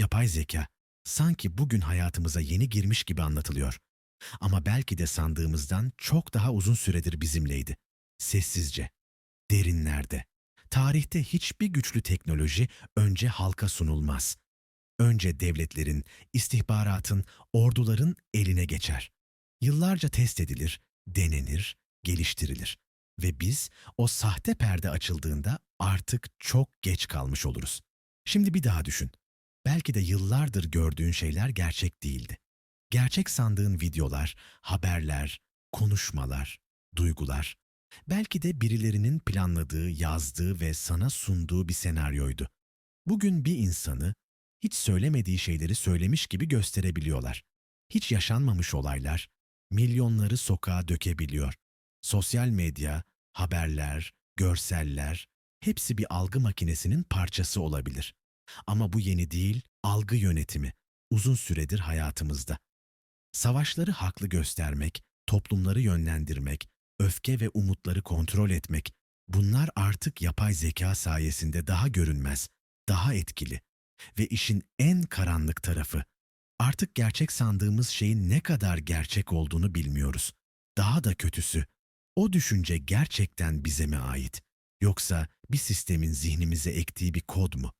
Yapay zeka sanki bugün hayatımıza yeni girmiş gibi anlatılıyor. Ama belki de sandığımızdan çok daha uzun süredir bizimleydi. Sessizce, derinlerde. Tarihte hiçbir güçlü teknoloji önce halka sunulmaz. Önce devletlerin, istihbaratın, orduların eline geçer. Yıllarca test edilir, denenir, geliştirilir. Ve biz o sahte perde açıldığında artık çok geç kalmış oluruz. Şimdi bir daha düşün. Belki de yıllardır gördüğün şeyler gerçek değildi. Gerçek sandığın videolar, haberler, konuşmalar, duygular, belki de birilerinin planladığı, yazdığı ve sana sunduğu bir senaryoydu. Bugün bir insanı hiç söylemediği şeyleri söylemiş gibi gösterebiliyorlar. Hiç yaşanmamış olaylar milyonları sokağa dökebiliyor. Sosyal medya, haberler, görseller hepsi bir algı makinesinin parçası olabilir. Ama bu yeni değil, algı yönetimi uzun süredir hayatımızda. Savaşları haklı göstermek, toplumları yönlendirmek, öfke ve umutları kontrol etmek, bunlar artık yapay zeka sayesinde daha görünmez, daha etkili. Ve işin en karanlık tarafı, artık gerçek sandığımız şeyin ne kadar gerçek olduğunu bilmiyoruz. Daha da kötüsü, o düşünce gerçekten bize mi ait? Yoksa bir sistemin zihnimize ektiği bir kod mu?